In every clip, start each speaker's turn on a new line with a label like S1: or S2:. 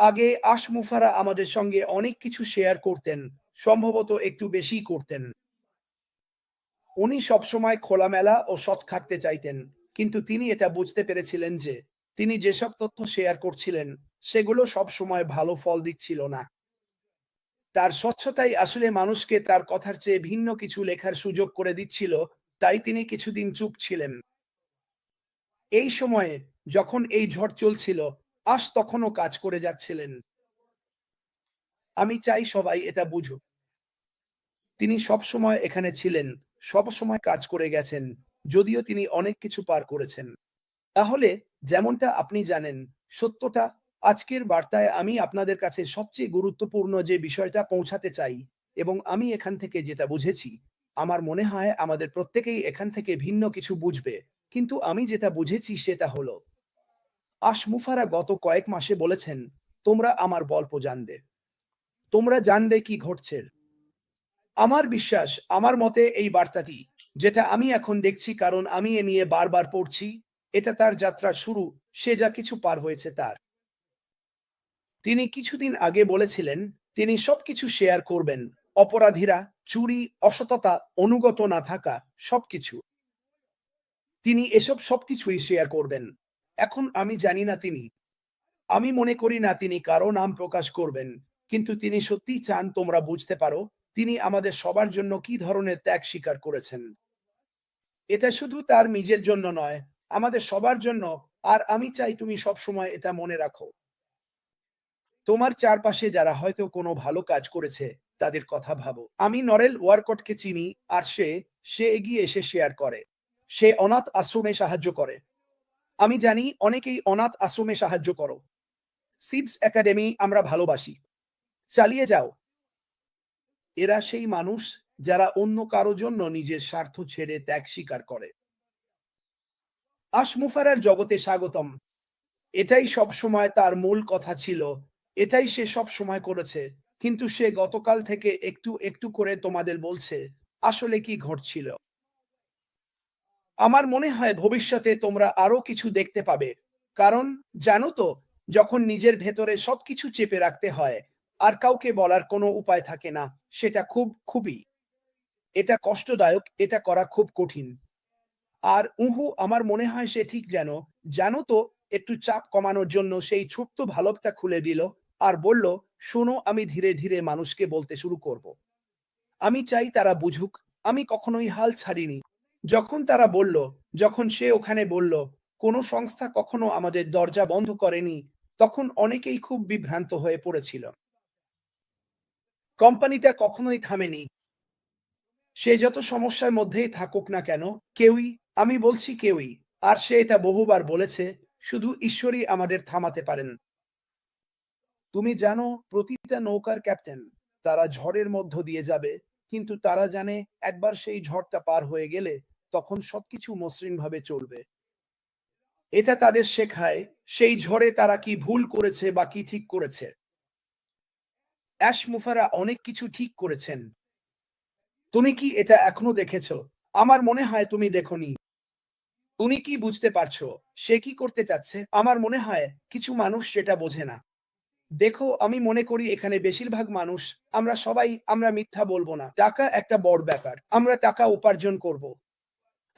S1: আগে আশমুফারা আমাদের সঙ্গে অনেক কিছু শেয়ার করতেন, সম্ভবত একটু বেশি করতেন। উনি সবসময় খোলামেলা ও সৎ থাকতে চাইতেন, কিন্তু তিনি এটা বুঝতে পেরেছিলেন যে, তিনি যেসব তথ্য শেয়ার করছিলেন, সেগুলো সব সময় ভালো ফল দিচ্ছিল না। তার স্বচ্ছতাই আসলে মানুষকে তার কথার চেয়ে ভিন্ন কিছু লেখার সুযোগ করে দিচ্ছিল, তাই তিনি কিছুদিন চুপ ছিলেন। এই সময়ে যখন এই ঝড় চলছিল আশ তখনও কাজ করে যাচ্ছিলেন। আমি চাই সবাই এটা বুঝুক। তিনি সব সময় এখানে ছিলেন, সব সময় কাজ করে গেছেন, যদিও তিনি অনেক কিছু পার করেছেন। তাহলে যেমনটা আপনি জানেন, সত্যটা আজকের বার্তায় আমি আপনাদের কাছে সবচেয়ে গুরুত্বপূর্ণ যে বিষয়টা পৌঁছাতে চাই এবং আমি এখান থেকে যেটা বুঝেছি, আমার মনে হয় আমাদের প্রত্যেকেই এখান থেকে ভিন্ন কিছু বুঝবে। কিন্তু আমি যেটা বুঝেছি সেটা হলো আশমুফারা গত কয়েক মাসে বলেছেন, তোমরা আমার গল্প জানবে। তোমরা জানবে কি ঘটছে। আমার বিশ্বাস, আমার মতে এই বার্তাটি, যেটা আমি এখন দেখছি কারণ আমি এ নিয়ে বারবার পড়ছি, এটা তার যাত্রা শুরু, সে যা কিছু পার হয়েছে তার। তিনি কিছুদিন আগে বলেছিলেন, তিনি সবকিছু শেয়ার করবেন, অপরাধীরা, চুরি, অসততা, অনুগত না থাকা, সবকিছু। তিনি এসব সবকিছুই শেয়ার করবেন। এখন আমি জানি না তিনি। আমি মনে করি না তিনি কারও নাম প্রকাশ করবেন, কিন্তু তিনি সত্যি চান তোমরা বুঝতে পারো, তিনি আমাদের সবার জন্য কি ধরনের ত্যাগ স্বীকার করেছেন। এটা শুধু তার নিজের জন্য নয়, আমাদের সবার জন্য, আর আমি চাই তুমি সব সময় এটা মনে রাখো। তোমার চারপাশে যারা হয়তো কোনো ভালো কাজ করেছে, তাদের কথা ভাবো। আমি নরেল ওয়ারকটকে চিনি, আর সে সে এগিয়ে এসে শেয়ার করে। সে অনাথ আশ্রমে সাহায্য করে। আমি জানি অনেকেই অনাথ আশ্রমে সাহায্য করো। সিডস একাডেমি আমরা ভালোবাসি। চালিয়ে যাও। এরা সেই মানুষ যারা অন্য কারও জন্য নিজের স্বার্থ ছেড়ে ত্যাগ স্বীকার করে। আশমুফারার জগতে স্বাগতম। এটাই সব সময় তার মূল কথা ছিল। এটাই সে সব সময় করেছে। কিন্তু সে গতকাল থেকে একটু একটু করে তোমাদের বলছে, আসলে কি ঘটছিল? আমার মনে হয় ভবিষ্যতে তোমরা আরও কিছু দেখতে পাবে। কারণ, জানো তো, যখন নিজের ভেতরে সবকিছু চেপে রাখতে হয়, আর কাউকে বলার কোনো উপায় থাকে না, সেটা খুব, খুবই। এটা কষ্টদায়ক, এটা করা খুব কঠিন। আর উহু, আমার মনে হয় সে ঠিক যেন, জানো তো, একটু চাপ কমানোর জন্য সেই ছোট্ট ভালবটা খুলে দিল, আর বলল, শোনো, আমি ধীরে ধীরে মানুষকে বলতে শুরু করব। আমি চাই তারা বুঝুক, আমি কখনোই হাল ছাড়িনি। যখন তারা বলল, যখন সে ওখানে বলল, কোনো সংস্থা কখনো আমাদের দরজা বন্ধ করেনি তখন অনেকেই খুব বিভ্রান্ত হয়ে পড়েছিল। কোম্পানিটা কখনোই থামেনি। সে যত সমস্যার মধ্যেই থাকুক না কেন, কেউই, আমি বলছি কেউই, আর সে এটা বহুবার বলেছে, শুধু ঈশ্বরই আমাদের থামাতে পারেন। তুমি জানো, প্রতিটা নৌকার ক্যাপ্টেন, তারা ঝড়ের মধ্য দিয়ে যাবে, কিন্তু তারা জানে একবার সেই ঝড়টা পার হয়ে গেলে তখন সবকিছু মসৃণ ভাবে চলবে। এটা তাদের শেখায়, সেই ঝড়ে তারা কি ভুল করেছে বা কি ঠিক করেছে। অ্যাশ মুফারা অনেক কিছু ঠিক করেছেন। তুমি কি এটা এখনও দেখেছ? আমার মনে হয় তুমি দেখনি। তুমি কি বুঝতে পারছ? সে কি করতে চাচ্ছে? আমার মনে হয় কিছু মানুষ সেটা বোঝে না। দেখো, আমি মনে করি এখানে বেশিরভাগ মানুষ, আমরা সবাই, আমরা মিথ্যা বলব না। টাকা একটা বড় ব্যাপার। আমরা টাকা উপার্জন করব।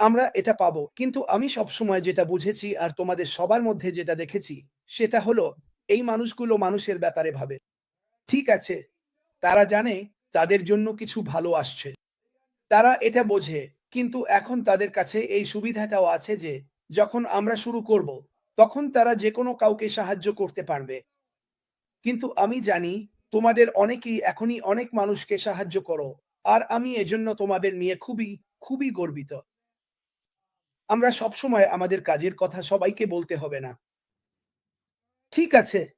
S1: আমরা এটা পাবো। কিন্তু আমি সবসময় যেটা বুঝেছি আর তোমাদের সবার মধ্যে যেটা দেখেছি, সেটা হলো এই মানুষগুলো মানুষের ব্যাপারে ভাবে। ঠিক আছে, তারা জানে তাদের জন্য কিছু ভালো আসছে। তারা এটা বোঝে, কিন্তু এখন তাদের কাছে এই সুবিধাটাও আছে যে, যখন আমরা শুরু করব, তখন তারা যে কোনো কাউকে সাহায্য করতে পারবে। কিন্তু আমি জানি তোমাদের অনেকেই এখনই অনেক মানুষকে সাহায্য করো, আর আমি এজন্য তোমাদের নিয়ে খুবই খুবই গর্বিত। আমরা সবসময় আমাদের কাজের কথা সবাইকে বলতে হবে না। ঠিক আছে,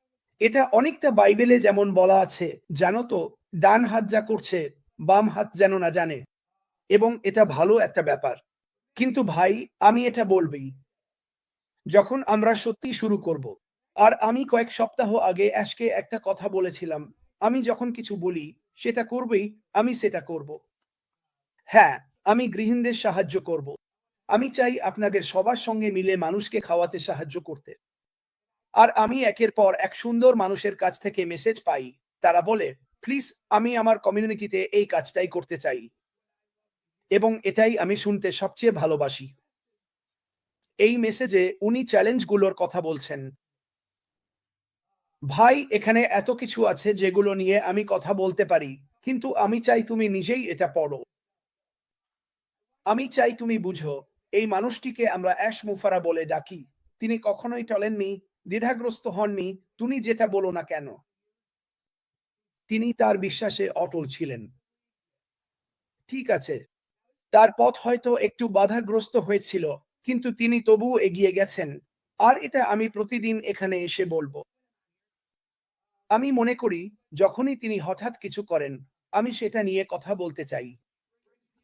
S1: এটা অনেকটা বাইবেলে যেমন বলা আছে, জানো তো, ডান হাত যা করছে, বাম হাত যেন না জানে। এবং এটা ভালো একটা ব্যাপার। কিন্তু ভাই, আমি এটা বলবি যখন আমরা সত্যি শুরু করব। আর আমি কয়েক সপ্তাহ আগে অ্যাশকে একটা কথা বলেছিলাম, আমি যখন কিছু বলি, সেটা করবেই, আমি সেটা করব। হ্যাঁ আমি গৃহিণীদের সাহায্য করব। আমি চাই আপনাদের সবার সঙ্গে মিলে মানুষকে খাওয়াতে সাহায্য করতে। আর আমি একের পর এক সুন্দর মানুষের কাছ থেকে মেসেজ পাই। তারা বলে প্লিজ আমি আমার কমিউনিটিতে এই কাজটাই করতে চাই। এবং এটাই আমি শুনতে সবচেয়ে ভালোবাসি। এই মেসেজে উনি চ্যালেঞ্জগুলোর কথা বলছেন। ভাই, এখানে এত কিছু আছে যেগুলো নিয়ে আমি কথা বলতে পারি, কিন্তু আমি চাই তুমি নিজেই এটা পড়ো। আমি চাই তুমি বুঝো এই মানুষটিকে আমরা অ্যাশ মুফারা বলে ডাকি। তিনি কখনোই টলেননি, দ্বিধাগ্রস্ত হননি, তুমি যেটা বলো না কেন? তিনি তার বিশ্বাসে অটল ছিলেন। ঠিক আছে, তার পথ হয়তো একটু বাধাগ্রস্ত হয়েছিল, কিন্তু তিনি তবুও এগিয়ে গেছেন। আর এটা আমি প্রতিদিন এখানে এসে বলব। আমি মনে করি, যখনই তিনি হঠাৎ কিছু করেন, আমি সেটা নিয়ে কথা বলতে চাই।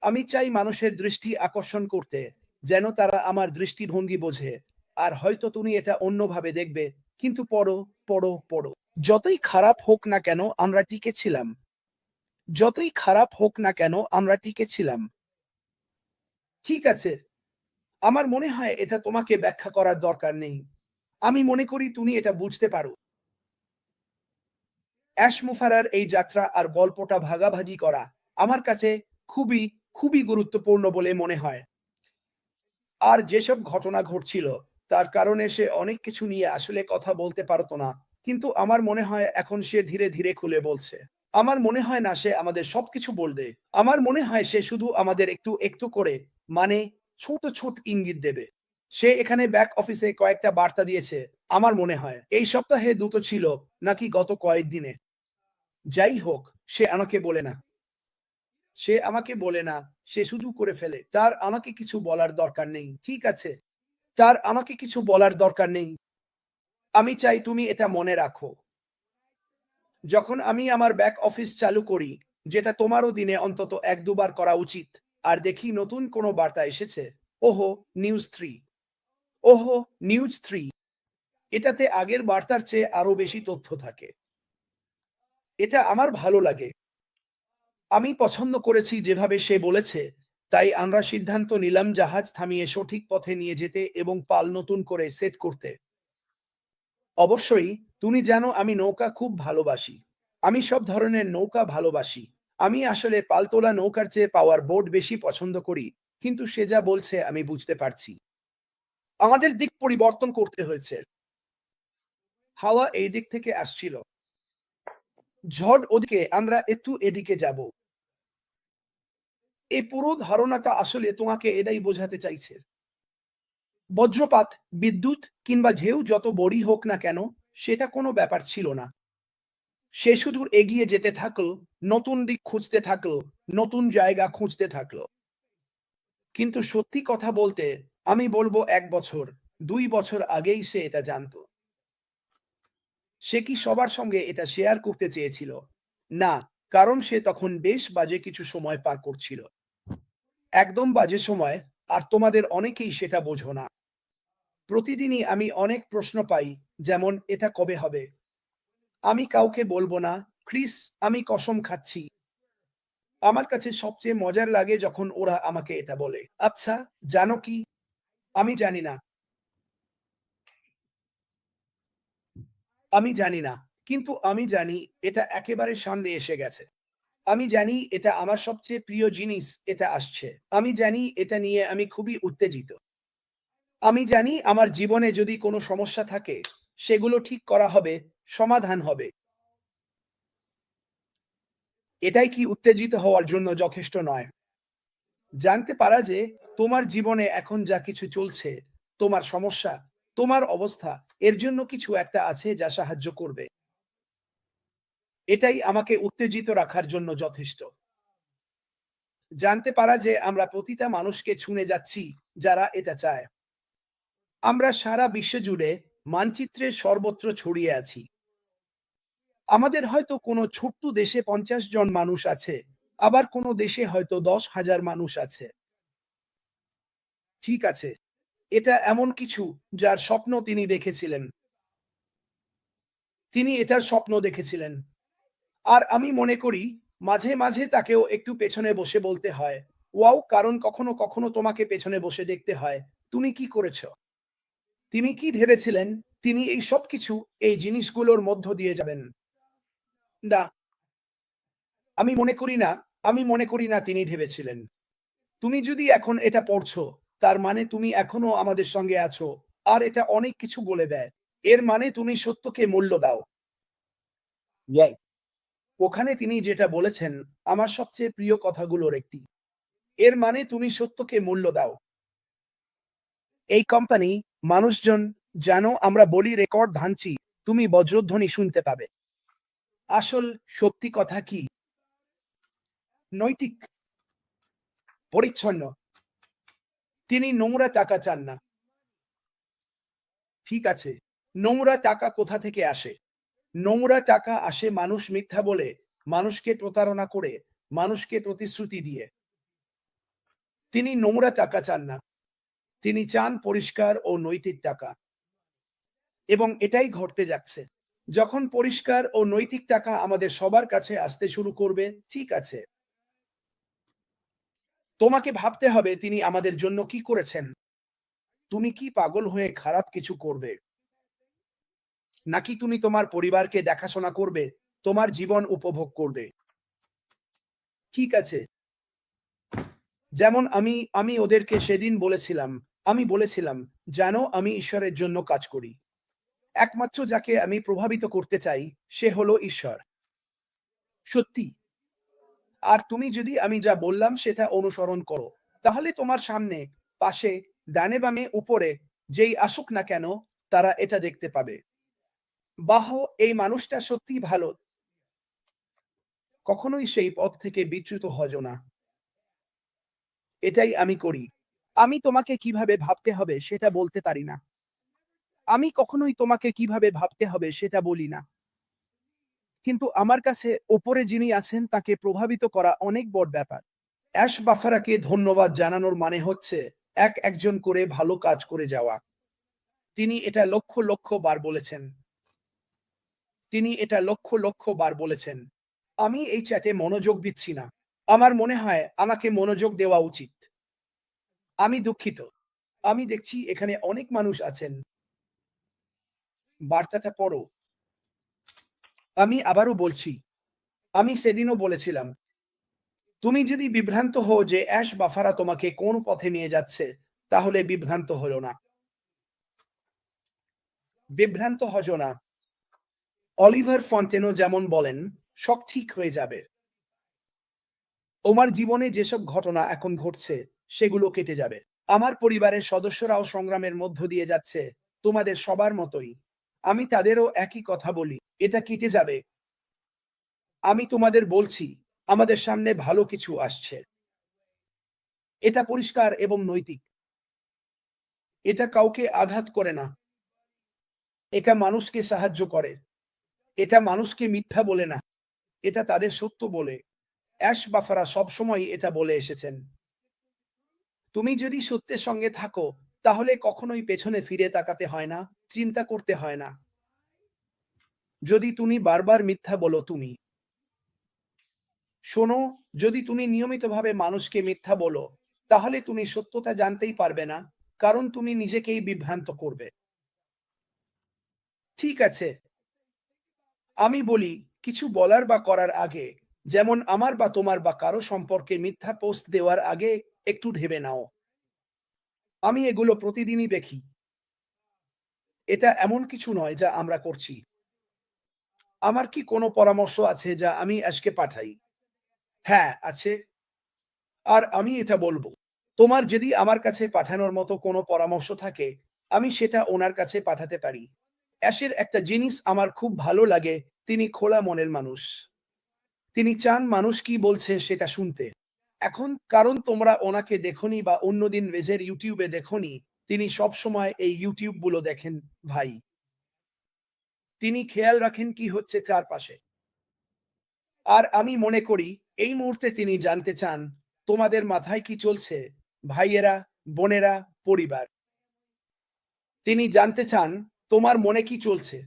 S1: আমি চাই মানুষের দৃষ্টি আকর্ষণ করতে। যেন তারা আমার দৃষ্টিভঙ্গি বোঝে, আর হয়তো তুমি এটা অন্যভাবে দেখবে, কিন্তু পড়ো পড়ো পড়ো। যতই খারাপ হোক না কেন, আমরা টিকে ছিলাম। যতই খারাপ হোক না কেন, আমরা টিকে ছিলাম। ঠিক আছে, আমার মনে হয় এটা তোমাকে ব্যাখ্যা করার দরকার নেই। আমি মনে করি তুমি এটা বুঝতে পারো। অ্যাশ মুফারার এই যাত্রা আর গল্পটা ভাগাভাগি করা আমার কাছে খুবই খুবই গুরুত্বপূর্ণ বলে মনে হয়। আর যেসব ঘটনা ঘটছিল, তার কারণে সে অনেক কিছু নিয়ে আসলে কথা বলতে পারতো না। কিন্তু আমার মনে হয় এখন সে ধীরে ধীরে খুলে বলছে, আমার মনে হয় না সে আমাদের সবকিছু বলবে। আমার মনে হয় সে শুধু আমাদের একটু একটু করে মানে ছোট ছোট ইঙ্গিত দেবে। সে এখানে ব্যাক অফিসে কয়েকটা বার্তা দিয়েছে, আমার মনে হয়। এই সপ্তাহে দুটো ছিল, নাকি গত কয়েকদিনে। যাই হোক, সে আমাকে বলে না। সে আমাকে বলে না, সে শুধু করে ফেলে। তার আমাকে কিছু বলার দরকার নেই, ঠিক আছে? তার আমাকে কিছু বলার দরকার নেই। আমি চাই তুমি এটা মনে রাখো। যখন আমি আমার ব্যাক অফিস চালু করি, যেটা তোমারও দিনে অন্তত এক দুবার করা উচিত, আর দেখি নতুন কোনো বার্তা এসেছে। ওহো নিউজ থ্রি ওহো নিউজ থ্রি এটাতে আগের বার্তার চেয়ে আরও বেশি তথ্য থাকে। এটা আমার ভালো লাগে। আমি পছন্দ করেছি যেভাবে সে বলেছে, তাই আমরা সিদ্ধান্ত নিলাম জাহাজ থামিয়ে সঠিক পথে নিয়ে যেতে এবং পাল নতুন করে সেট করতে। অবশ্যই, তুমি জানো আমি নৌকা খুব ভালোবাসি। আমি সব ধরনের নৌকা ভালোবাসি। আমি আসলে পালতোলা নৌকার চেয়ে পাওয়ার বোর্ড বেশি পছন্দ করি, কিন্তু সে যা বলছে আমি বুঝতে পারছি। আমাদের দিক পরিবর্তন করতে হয়েছে। হাওয়া এই দিক থেকে আসছিল। ঝড় ওদিকে, আমরা একটু এদিকে যাব। এই পুরো ধারণাটা আসলে তোমাকে এটাই বোঝাতে চাইছে। বজ্রপাত, বিদ্যুৎ কিংবা ঢেউ যত বড়ি হোক না কেন, সেটা কোনো ব্যাপার ছিল না। সে শুধু এগিয়ে যেতে থাকল, নতুন দিক খুঁজতে থাকল, নতুন জায়গা খুঁজতে থাকল। কিন্তু সত্যি কথা বলতে, আমি বলব এক বছর, দুই বছর আগেই সে এটা জানতো। সে কি সবার সঙ্গে এটা শেয়ার করতে চেয়েছিল? না, কারণ সে তখন বেশ বাজে কিছু সময় পার করছিল। একদম বাজে সময় আর তোমাদের অনেকেই সেটা বোঝো না। প্রতিদিনই আমি অনেক প্রশ্ন পাই, যেমন, এটা কবে হবে? আমি কাউকে বলব না, ক্রিস, আমি কসম খাচ্ছি। আমার কাছে সবচেয়ে মজার লাগে যখন ওরা আমাকে এটা বলে আচ্ছা জানো কি? আমি জানি না। আমি জানি না, কিন্তু আমি জানি এটা একেবারে সামনে এসে গেছে। আমি জানি এটা আমার সবচেয়ে প্রিয় জিনিস, এটা আসছে। আমি জানি এটা নিয়ে আমি খুবই উত্তেজিত। আমি জানি আমার জীবনে যদি কোনো সমস্যা থাকে, সেগুলো ঠিক করা হবে, সমাধান হবে। এটাই কি উত্তেজিত হওয়ার জন্য যথেষ্ট নয়? জানতে পারা যে তোমার জীবনে এখন যা কিছু চলছে, তোমার সমস্যা, তোমার অবস্থা, এর জন্য কিছু একটা আছে যা সাহায্য করবে। এটাই আমাকে উত্তেজিত রাখার জন্য যথেষ্ট। জানতে পারা যে আমরা প্রতিটা মানুষকে ছুঁয়ে যাচ্ছি, যারা এটা চায়। আমরা সারা বিশ্ব জুড়ে মানচিত্রে সর্বত্র ছড়িয়ে আছি। আমাদের হয়তো কোনো ছোট্ট দেশে পঞ্চাশ জন মানুষ আছে, আবার কোনো দেশে হয়তো দশ হাজার মানুষ আছে। ঠিক আছে, এটা এমন কিছু যার স্বপ্ন তিনি দেখেছিলেন। তিনি এটার স্বপ্ন দেখেছিলেন। আর আমি মনে করি, মাঝে মাঝে তাকেও একটু পেছনে বসে বলতে হয়। ওয়াও, কারণ কখনো কখনো তোমাকে পেছনে বসে দেখতে হয়। তুমি কি করেছ? তিনি কি ভেবেছিলেন তিনি এই সব কিছু এই জিনিসগুলোর মধ্য দিয়ে যাবেন। না। আমি মনে করি না, আমি মনে করি না তিনি ভেবেছিলেন তুমি যদি এখন এটা পড়ছো, তার মানে তুমি এখনও আমাদের সঙ্গে আছো, আর এটা অনেক কিছু বলে দেয়। এর মানে তুমি সত্যকে মূল্য দাও। ওখানে তিনি যেটা বলেছেন, আমার সবচেয়ে প্রিয় কথাগুলোর একটি। এর মানে তুমি সত্যকে মূল্য দাও। এই কোম্পানি মানুষজন জানো আমরা বলি রেকর্ড ধানছি তুমি বজ্রধ্বনি শুনতে পাবে। আসল সত্যি কথা কি? নৈতিক, পরিচ্ছন্ন। তিনি নোংরা টাকা চান না। ঠিক আছে, নোংরা টাকা কোথা থেকে আসে? নোংরা টাকা আসে মানুষ মিথ্যা বলে, মানুষকে প্রতারণা করে, মানুষকে প্রতিশ্রুতি দিয়ে। তিনি নোংরা টাকা চান না। তিনি চান পরিষ্কার ও নৈতিক টাকা। এবং এটাই ঘটতে যাচ্ছে। যখন পরিষ্কার ও নৈতিক টাকা আমাদের সবার কাছে আসতে শুরু করবে, ঠিক আছে। তোমাকে ভাবতে হবে তিনি আমাদের জন্য কি করেছেন। তুমি কি পাগল হয়ে খারাপ কিছু করবে? নাকি তুমি তোমার পরিবারকে দেখাশোনা করবে, তোমার জীবন উপভোগ করবে? ঠিক আছে। যেমন আমি আমি ওদেরকে সেদিন বলেছিলাম, আমি বলেছিলাম, জানো, আমি ঈশ্বরের জন্য কাজ করি। একমাত্র যাকে আমি প্রভাবিত করতে চাই, সে হলো ঈশ্বর। সত্যি। আর তুমি যদি আমি যা বললাম, সেটা অনুসরণ করো, তাহলে তোমার সামনে, পাশে, ডানে বামে, উপরে, যেই আসুক না কেন, তারা এটা দেখতে পাবে। বাহ, এই মানুষটা সত্যি ভালো। কখনোই সেই পথ থেকে বিচ্যুত হজ না। এটাই আমি করি। আমি তোমাকে কীভাবে ভাবতে হবে সেটা বলতে পারি না। আমি কখনোই তোমাকে কীভাবে ভাবতে হবে সেটা বলি না। কিন্তু আমার কাছে ওপরে যিনি আছেন তাকে প্রভাবিত করা অনেক বড় ব্যাপার। অ্যাশ বাফারাকে ধন্যবাদ জানানোর মানে হচ্ছে এক একজন করে ভালো কাজ করে যাওয়া। তিনি এটা লক্ষ লক্ষ বার বলেছেন। তিনি এটা লক্ষ লক্ষ বার বলেছেন, আমি এই চ্যাটে মনোযোগ দিচ্ছি না। আমার মনে হয় আমাকে মনোযোগ দেওয়া উচিত। আমি দুঃখিত। আমি দেখছি এখানে অনেক মানুষ আছেন। বার্তাটা পড়ো। আমি আবারও বলছি, আমি সেদিনও বলেছিলাম, তুমি যদি বিভ্রান্ত হও যে অ্যাশ বাফারা তোমাকে কোন পথে নিয়ে যাচ্ছে, তাহলে বিভ্রান্ত হলো না। বিভ্রান্ত হজ না। অলিভার ফন্টেনো যেমন বলেন, সব ঠিক হয়ে যাবে। ওমার জীবনে যেসব ঘটনা এখন ঘটছে, সেগুলো কেটে যাবে। আমার পরিবারের সদস্যরাও সংগ্রামের মধ্য দিয়ে যাচ্ছে, তোমাদের সবার মতোই। আমি তাদেরও একই কথা বলি, এটা কেটে যাবে। আমি তোমাদের বলছি, আমাদের সামনে ভালো কিছু আসছে। এটা পরিষ্কার এবং নৈতিক। এটা কাউকে আঘাত করে না। এটা মানুষকে সাহায্য করে। এটা মানুষকে মিথ্যা বলে না, এটা তাদের সত্য বলে। অ্যাশ বাফারা সবসময় এটা বলে এসেছেন। তুমি যদি সত্যের সঙ্গে থাকো, তাহলে কখনোই পেছনে ফিরে তাকাতে হয় না, চিন্তা করতে হয় না। যদি তুমি বারবার মিথ্যা বলো তুমি। শোনো, যদি তুমি নিয়মিতভাবে মানুষকে মিথ্যা বলো, তাহলে তুমি সত্যতা জানতেই পারবে না, কারণ তুমি নিজেকেই বিভ্রান্ত করবে। ঠিক আছে আমি বলি, কিছু বলার বা করার আগে, যেমন আমার বা তোমার বা কারও সম্পর্কে মিথ্যা পোস্ট দেওয়ার আগে একটু ভেবে নাও। আমি এগুলো প্রতিদিনই দেখি। এটা এমন কিছু নয় যা আমরা করছি। আমার কি কোনো পরামর্শ আছে যা আমি আজকে পাঠাই? হ্যাঁ আছে। আর আমি এটা বলব, তোমার যদি আমার কাছে পাঠানোর মতো কোনো পরামর্শ থাকে, আমি সেটা ওনার কাছে পাঠাতে পারি। অ্যাশের একটা জিনিস আমার খুব ভালো লাগে, তিনি খোলা মনের মানুষ। তিনি চান মানুষ কি বলছে সেটা শুনতে। এখন কারণ তোমরা ওনাকে দেখনি বা অন্যদিন ওয়েজের ইউটিউবে দেখনি, তিনি সব সময় এই ইউটিউবগুলো দেখেন ভাই। তিনি খেয়াল রাখেন কি হচ্ছে চারপাশে। আর আমি মনে করি, এই মুহূর্তে তিনি জানতে চান, তোমাদের মাথায় কি চলছে, ভাইয়েরা, বোনেরা, পরিবার? তিনি জানতে চান তোমার মনে কি চলছে?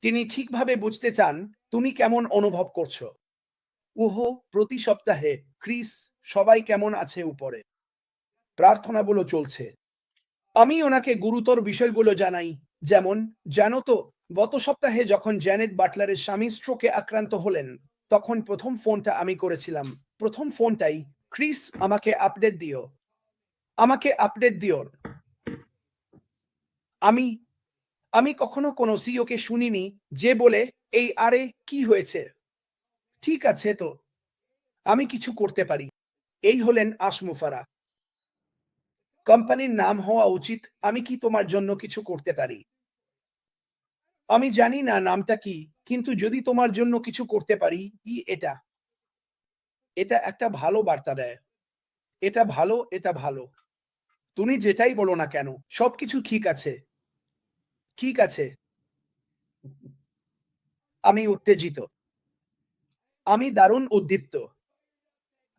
S1: তিনি ঠিকভাবে বুঝতে চান, তুমি কেমন অনুভব করছ? ওহো প্রতি সপ্তাহে, ক্রিস, সবাই কেমন আছে উপরে? প্রার্থনাগুলো চলছে। আমি ওনাকে গুরুতর বিষয়গুলো জানাই, যেমন, জানো তো, গত সপ্তাহে যখন জ্যানেট বাটলারের স্বামী স্ট্রোকে আক্রান্ত হলেন, তখন প্রথম ফোনটা আমি করেছিলাম। প্রথম ফোনটাই, ক্রিস, আমাকে আপডেট দিও। আমাকে আপডেট দিও। আমি আমি কখনো কোনো সিওকে শুনিনি যে বলে, এই আরে কি হয়েছে? ঠিক আছে তো, আমি কিছু করতে পারি। এই হলেন আসমুফারা। কোম্পানির নাম হওয়া উচিত, আমি কি তোমার জন্য কিছু করতে পারি? আমি জানি না নামটা কি, কিন্তু যদি তোমার জন্য কিছু করতে পারি, ই এটা। এটা একটা ভালো বার্তা দেয়। এটা ভালো এটা ভালো। তুমি যেটাই বলো না কেন, সবকিছু ঠিক আছে। ঠিক আছে। আমি উত্তেজিত। আমি দারুণ উদ্দীপ্ত।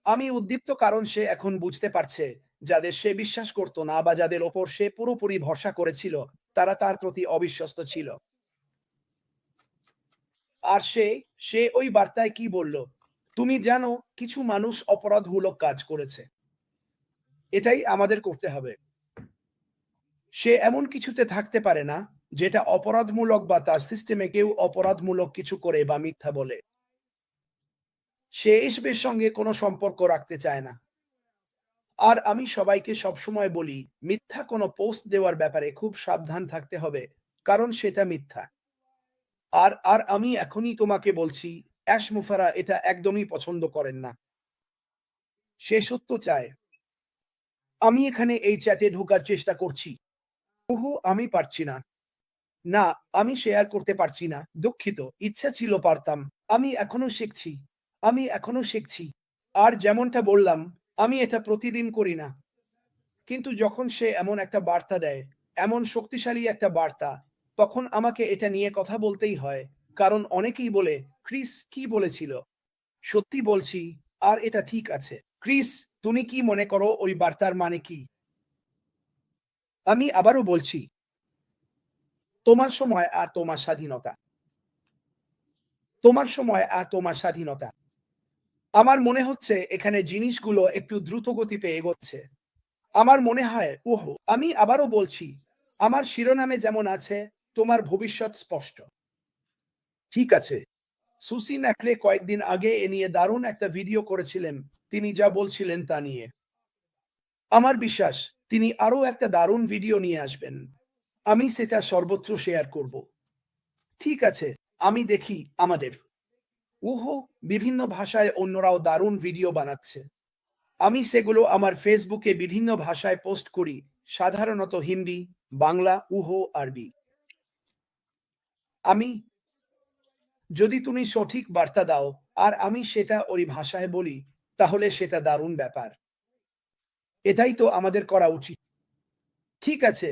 S1: আমি উদ্দীপ্ত কারণ সে এখন বুঝতে পারছে, যাদের সে বিশ্বাস করত না বা যাদের ওপর সে পুরোপুরি ভরসা করেছিল, তারা তার প্রতি অবিশ্বস্ত ছিল। আর সে সে ওই বার্তায় কি বলল? তুমি জানো, কিছু মানুষ অপরাধমূলক কাজ করেছে। এটাই আমাদের করতে হবে। সে এমন কিছুতে থাকতে পারে না যেটা অপরাধমূলক বা তার সিস্টেমে কেউ অপরাধমূলক কিছু করে বা মিথ্যা বলে, সে এসবের সঙ্গে কোনো সম্পর্ক রাখতে চায় না। আর আমি সবাইকে সবসময় বলি, মিথ্যা কোনো পোস্ট দেওয়ার ব্যাপারে খুব সাবধান থাকতে হবে, কারণ সেটা মিথ্যা। আর আর আমি এখনই তোমাকে বলছি, অ্যাশ মুফারা, এটা একদমই পছন্দ করেন না। সে সত্য চায়। আমি এখানে এই চ্যাটে ঢোকার চেষ্টা করছি। ওহো, আমি পারছি না। না, আমি শেয়ার করতে পারছি না। দুঃখিত, ইচ্ছা ছিল পারতাম। আমি এখনও শিখছি। আমি এখনও শিখছি। আর যেমনটা বললাম, আমি এটা প্রতিদিন করি না। কিন্তু যখন সে এমন একটা বার্তা দেয়, এমন শক্তিশালী একটা বার্তা, তখন আমাকে এটা নিয়ে কথা বলতেই হয়। কারণ অনেকেই বলে, ক্রিস, কি বলেছিল? সত্যি বলছি, আর এটা ঠিক আছে। ক্রিস, তুমি কি মনে করো ওই বার্তার মানে কি? আমি আবারও বলছি তোমার সময় আর তোমার স্বাধীনতা। তোমার সময় আর তোমার স্বাধীনতা। আমার মনে হচ্ছে এখানে জিনিসগুলো একটু দ্রুত গতিতে এগোচ্ছে। আমার মনে হয়, ওহো, আমি আবারও বলছি, আমার শিরোনামে যেমন আছে, তোমার ভবিষ্যৎ স্পষ্ট। ঠিক আছে, সুসি ন্যাকড়ে কয়েকদিন আগে এ নিয়ে দারুণ একটা ভিডিও করেছিলেন, তিনি যা বলছিলেন তা নিয়ে। আমার বিশ্বাস, তিনি আরও একটা দারুণ ভিডিও নিয়ে আসবেন। আমি সেটা সর্বত্র শেয়ার করব। ঠিক আছে, আমি দেখি আমাদের। উহো, বিভিন্ন ভাষায় অন্যরাও দারুণ ভিডিও বানাচ্ছে। আমি সেগুলো আমার ফেসবুকে বিভিন্ন ভাষায় পোস্ট করি, সাধারণত হিন্দি, বাংলা, উহো, আরবি। আমি, যদি তুমি সঠিক বার্তা দাও, আর আমি সেটা ওই ভাষায় বলি, তাহলে সেটা দারুণ ব্যাপার। এটাই তো আমাদের করা উচিত। ঠিক আছে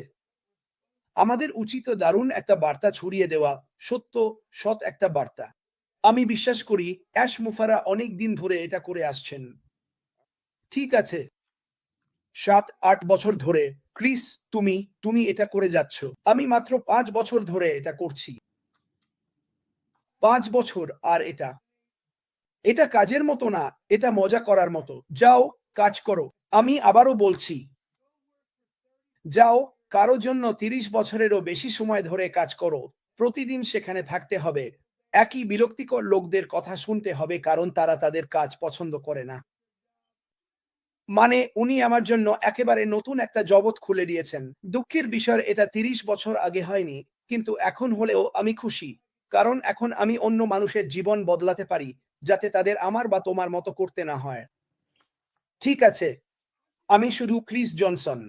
S1: আমাদের উচিত দারুণ একটা বার্তা ছড়িয়ে দেওয়া, সত্য, সৎ একটা বার্তা। আমি বিশ্বাস করি, অ্যাশ মুফারা অনেক দিন ধরে এটা করে আসছেন। ঠিক আছে। সাত, আট বছর ধরে, ক্রিস, তুমি তুমি এটা করে যাচ্ছ। আমি মাত্র পাঁচ বছর ধরে এটা করছি। পাঁচ বছর আর এটা। এটা কাজের মতো না, এটা মজা করার মতো। যাও, কাজ করো। আমি আবারও বলছি। যাও কারও জন্য তিরিশ বছরেরও বেশি সময় ধরে কাজ করো, প্রতিদিন সেখানে থাকতে হবে। একই বিরক্তিকর লোকদের কথা শুনতে হবে কারণ তারা তাদের কাজ পছন্দ করে না। মানে উনি আমার জন্য একেবারে নতুন একটা জগৎ খুলে দিয়েছেন। দুঃখের বিষয়, এটা তিরিশ বছর আগে হয়নি, কিন্তু এখন হলেও আমি খুশি। কারণ এখন আমি অন্য মানুষের জীবন বদলাতে পারি, যাতে তাদের আমার বা তোমার মতো করতে না হয়। ঠিক আছে, আমি শুধু ক্রিস জনসন।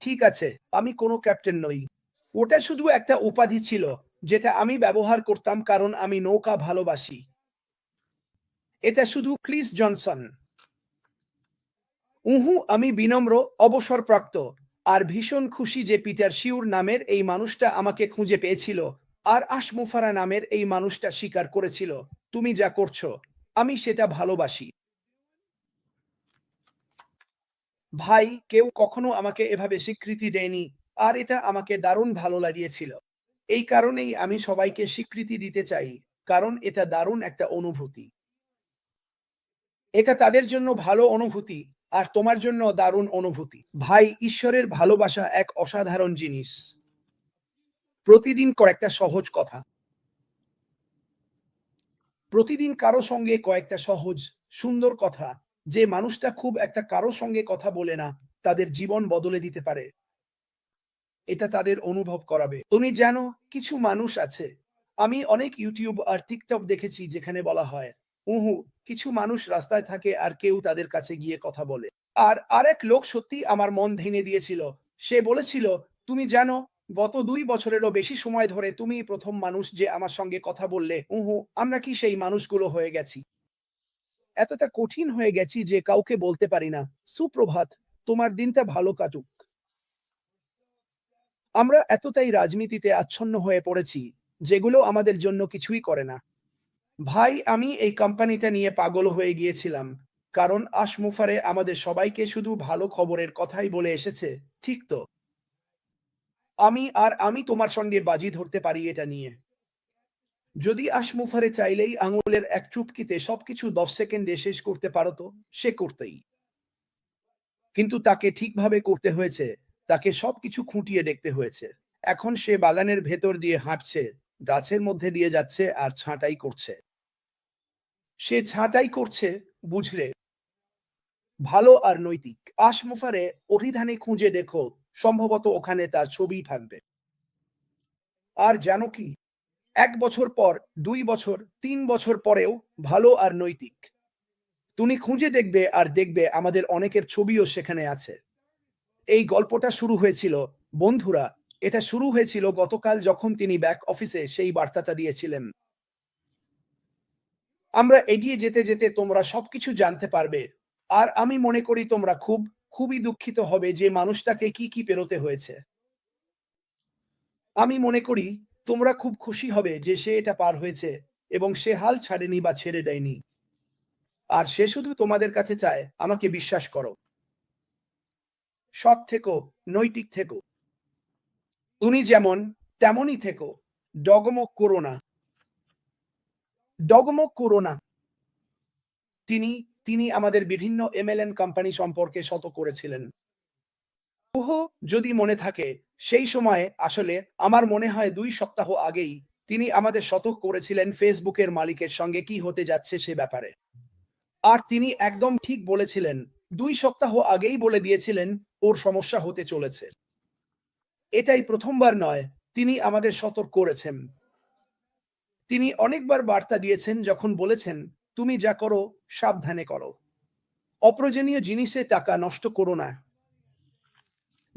S1: ঠিক আছে, আমি কোনো ক্যাপ্টেন নই। ওটা শুধু একটা উপাধি ছিল, যেটা আমি ব্যবহার করতাম কারণ আমি নৌকা ভালোবাসি। এটা শুধু ক্রিস জনসন। উহু, আমি বিনম্র, অবসরপ্রাপ্ত, আর ভীষণ খুশি যে পিটার শিউর নামের এই মানুষটা আমাকে খুঁজে পেয়েছিল, আর আশমুফারা নামের এই মানুষটা স্বীকার করেছিল, তুমি যা করছ, আমি সেটা ভালোবাসি। ভাই, কেউ কখনো আমাকে এভাবে স্বীকৃতি দেয়নি, আর এটা আমাকে দারুণ ভালো লাগিয়েছিল। এই কারণেই আমি সবাইকে স্বীকৃতি দিতে চাই, কারণ এটা দারুণ একটা অনুভূতি। এটা তাদের জন্য ভালো অনুভূতি, আর তোমার জন্য দারুণ অনুভূতি। ভাই, ঈশ্বরের ভালোবাসা এক অসাধারণ জিনিস। প্রতিদিন কয়েকটা সহজ কথা। প্রতিদিন কারও সঙ্গে কয়েকটা সহজ, সুন্দর কথা যে মানুষটা খুব একটা কারও সঙ্গে কথা বলে না, তাদের জীবন বদলে দিতে পারে। এটা তাদের অনুভব করাবে। তুমি জানো কিছু মানুষ আছে। আমি অনেক ইউটিউব আর টিকটক দেখেছি যেখানে বলা হয়, উহু, কিছু মানুষ রাস্তায় থাকে আর কেউ তাদের কাছে গিয়ে কথা বলে। আর আরেক লোক সত্যি আমার মন ভেঙে দিয়েছিল। সে বলেছিল, তুমি জানো, গত দুই বছরেরও বেশি সময় ধরে তুমি প্রথম মানুষ যে আমার সঙ্গে কথা বললে, উহু, আমরা কি সেই মানুষগুলো হয়ে গেছি? এতটা কঠিন হয়ে গেছি যে কাউকে বলতে পারি না। সুপ্রভাত, তোমার দিনটা ভালো কাটুক। আমরা এতটাই রাজনীতিতে আচ্ছন্ন হয়ে পড়েছি, যেগুলো আমাদের জন্য কিছুই করে না। ভাই, আমি এই কোম্পানিটা নিয়ে পাগল হয়ে গিয়েছিলাম, কারণ আশমুফারে আমাদের সবাইকে শুধু ভালো খবরের কথাই বলে এসেছে, ঠিক তো? আমি আর আমি তোমার সঙ্গে বাজি ধরতে পারি এটা নিয়ে। যদি আশমুফারে চাইলেই আঙুলের এক চুপকিতে সবকিছু দশ সেকেন্ডে শেষ করতে পারতো সে করতেই। কিন্তু তাকে ঠিকভাবে করতে হয়েছে। তাকে সবকিছু খুঁটিয়ে দেখতে হয়েছে। এখন সে বাগানের ভেতর দিয়ে হাঁটছে, গাছের মধ্যে দিয়ে যাচ্ছে আর ছাঁটাই করছে। সে ছাঁটাই করছে, বুঝলে? ভালো আর নৈতিক। আশমুফারে অভিধানে খুঁজে দেখো, সম্ভবত ওখানে তার ছবি থাকবে। আর জানো কি? এক বছর পর, দুই বছর, তিন বছর পরেও ভালো আর নৈতিক। তুমি খুঁজে দেখবে আর দেখবে আমাদের অনেকের ছবিও সেখানে আছে। এই গল্পটা শুরু হয়েছিল, বন্ধুরা, এটা শুরু হয়েছিল গতকাল যখন তিনি ব্যাক অফিসে সেই বার্তাটা দিয়েছিলেন। আমরা এগিয়ে যেতে যেতে তোমরা সবকিছু জানতে পারবে। আর আমি মনে করি তোমরা খুব, খুবই দুঃখিত হবে যে মানুষটাকে কি কি পেরোতে হয়েছে। আমি মনে করি তোমরা খুব খুশি হবে যে সে এটা পার হয়েছে এবং সে হাল ছাড়েনি বা ছেড়ে দেয়নি। আর সে শুধু তোমাদের কাছে চায়, আমাকে বিশ্বাস করো। সৎ থেকো, নৈতিক থেকো। তুমি যেমন, তেমনই থেকো। ডগমগ করো না। ডগমগ করো না। তিনি তিনি আমাদের বিভিন্ন এমএলএন কোম্পানি সম্পর্কে শত করেছিলেন। ওহো যদি মনে থাকে, সেই সময়ে আসলে আমার মনে হয় দুই সপ্তাহ আগেই তিনি আমাদের শতক করেছিলেন ফেসবুকের মালিকের সঙ্গে কি হতে যাচ্ছে সে ব্যাপারে। আর তিনি একদম ঠিক বলেছিলেন, দুই সপ্তাহ আগেই বলে দিয়েছিলেন ওর সমস্যা হতে চলেছে। এটাই প্রথমবার নয়, তিনি আমাদের সতর্ক করেছেন। তিনি অনেকবার বার্তা দিয়েছেন যখন বলেছেন, তুমি যা করো, সাবধানে করো। অপ্রয়োজনীয় জিনিসে টাকা নষ্ট করো না।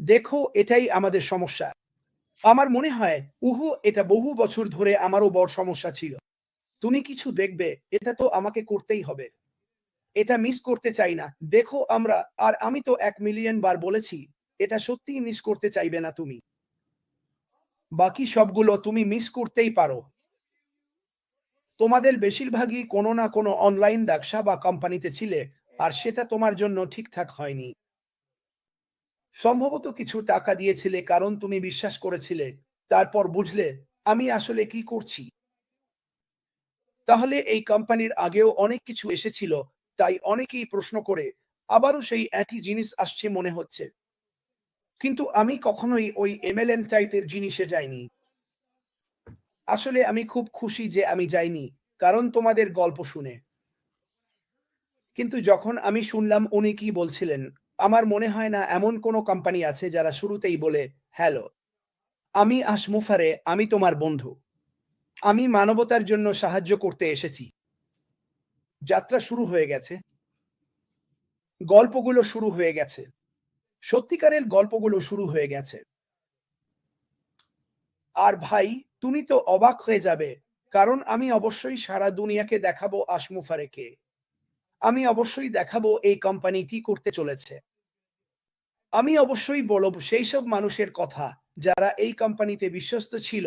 S1: দেখো, এটাই আমাদের সমস্যা। আমার মনে হয়, উহু, এটা বহু বছর ধরে আমারও বড় সমস্যা ছিল। তুমি কিছু দেখবে, এটা তো আমাকে করতেই হবে। এটা মিস করতে চাই না। দেখো আমরা, আর আমি তো এক মিলিয়ন বার বলেছি, এটা সত্যিই মিস করতে চাইবে না তুমি। বাকি সবগুলো তুমি মিস করতেই পারো। তোমাদের বেশিরভাগই কোনো না কোনো অনলাইন ব্যবসা বা কোম্পানিতে ছিলে, আর সেটা তোমার জন্য ঠিকঠাক হয়নি। সম্ভবত কিছু টাকা দিয়েছিলে কারণ তুমি বিশ্বাস করেছিলে। তারপর বুঝলে, আমি আসলে কি করছি। তাহলে এই কোম্পানির আগেও অনেক কিছু এসেছিল, তাই অনেকেই প্রশ্ন করে, আবারও সেই একই জিনিস আসছে মনে হচ্ছে। কিন্তু আমি কখনোই ওই এমএলএন টাইপের জিনিসে যাইনি। আসলে আমি খুব খুশি যে আমি যাইনি, কারণ তোমাদের গল্প শুনে। কিন্তু যখন আমি শুনলাম, উনি কি বলছিলেন আমার মনে হয় না এমন কোনো কোম্পানি আছে যারা শুরুতেই বলে হ্যালো আমি আসমুফারে আমি তোমার বন্ধু। আমি মানবতার জন্য সাহায্য করতে এসেছি। যাত্রা শুরু হয়ে গেছে। গল্পগুলো শুরু হয়ে গেছে। সত্যিকারের গল্পগুলো শুরু হয়ে গেছে। আর ভাই, তুমি তো অবাক হয়ে যাবে, কারণ আমি অবশ্যই সারা দুনিয়াকে দেখাবো আসমুফারেকে আমি অবশ্যই দেখাবো এই কোম্পানি কি করতে চলেছে। আমি অবশ্যই বলব, সেই সব মানুষের কথা যারা এই কোম্পানিতে বিশ্বস্ত ছিল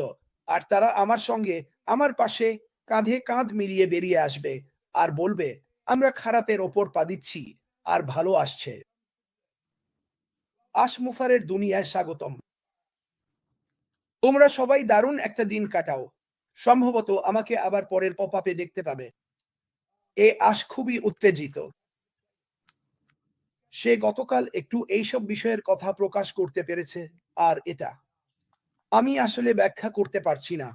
S1: আর তারা আমার সঙ্গে আমার পাশে কাঁধে কাঁধ মিলিয়ে বেরিয়ে আসবে আর বলবে, আমরা খারাপের ওপর পা দিচ্ছি আর ভালো আসছে। আশমুফারের দুনিয়ায় স্বাগতম। তোমরা সবাই দারুণ একটা দিন কাটাও। সম্ভবত আমাকে আবার পরের পপাপে দেখতে পাবে। এ আশ খুবই উত্তেজিত। সে গতকাল একটু এইসব বিষয়ের কথা প্রকাশ করতে পেরেছে। আর এটা, আমি আসলে ব্যাখ্যা করতে পারছি না।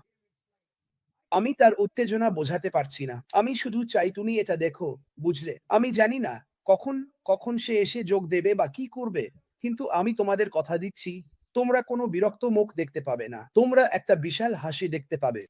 S1: আমি তার উত্তেজনা বোঝাতে পারছি না। আমি শুধু চাই তুমি এটা দেখো, বুঝলে? আমি জানি না কখন কখন সে এসে যোগ দেবে বা কি করবে, কিন্তু আমি তোমাদের কথা দিচ্ছি, তোমরা কোনো বিরক্ত মুখ দেখতে পাবে না। তোমরা একটা বিশাল হাসি দেখতে পাবে।